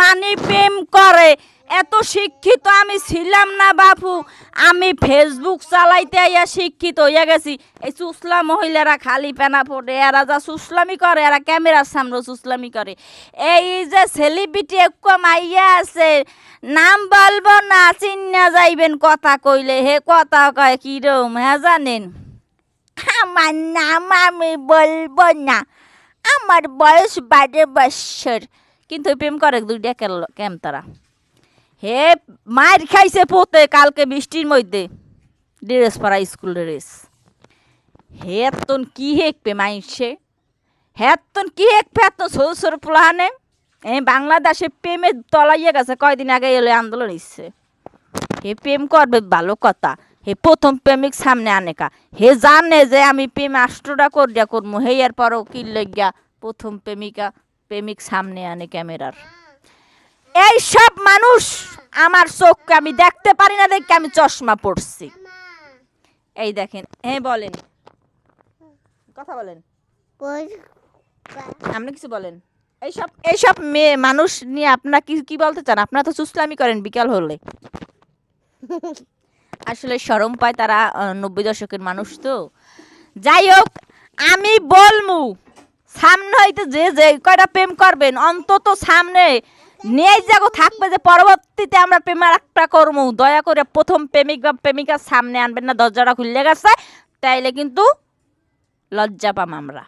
মানি প্রেম করে। এত শিক্ষিত আমি ছিলাম না, বাপু। আমি ফেসবুক চালাইতে আইয়া শিক্ষিত হইয়া গেছি। এই সুসলা মহিলারা খালি পেনা পড়ে এরা যা সুসলামি করে, এরা ক্যামেরার সামনে সুসলামি করে। এই যে সেলিব্রিটি একটু আইয়া আছে, নাম বলব না, চিন্না যাইবেন কথা কইলে। হে কথা কয় কিরম হ্যাঁ জানেন? আমার নাম আমি বলব না। আমার বয়স বাইরে বৎসর কিন্তু প্রেম করে দুইটা কেম তারা? হে, মার খাইছে পোতে কালকে বৃষ্টির মধ্যে। ড্রেস পরা, স্কুল ড্রেস। হে, এতন কি হেকপে মাইছে হে, এতন কি হেকপে এত সরু সরু পোলাহানে? এই বাংলাদেশে প্রেমের তলাইয়া গেছে, কয়দিন আগে এলো আন্দোলন ইচ্ছে হে, প্রেম করবে ভালো কথা। হে প্রথম প্রেমিক সামনে আনেকা হে জানে যে আমি প্রেম আষ্টটা করিয়া করব হে এর পরও কি লইয়া প্রথম প্রেমিকা, প্রেমিক সামনে আনে ক্যামেরার। এই সব মানুষ আমার চোখকে আমি দেখতে পারি না, দেখে আমি চশমা পড়ছি এই দেখেন হ্যাঁ বলেন। কথা বলেন। আপনি কিছু বলেন। এইসব এইসব মেয়ে মানুষ নিয়ে আপনার কি কি বলতে চান? আপনারা তো সুসলামি করেন বিকাল হলে। আসলে সরম পায় তারা নব্বই দশকের মানুষ তো। যাই হোক, আমি বলমু, সামনে হইতে যে যে কয়টা প্রেম করবেন, অন্তত সামনে নিয়ে যাগো, থাকবে যে পরবর্তীতে আমরা প্রেমার একটা করব দয়া করে প্রথম প্রেমিক বা প্রেমিকার সামনে আনবেন না, দরজাটা খুললে গেছে, তাইলে কিন্তু লজ্জা পাম আমরা।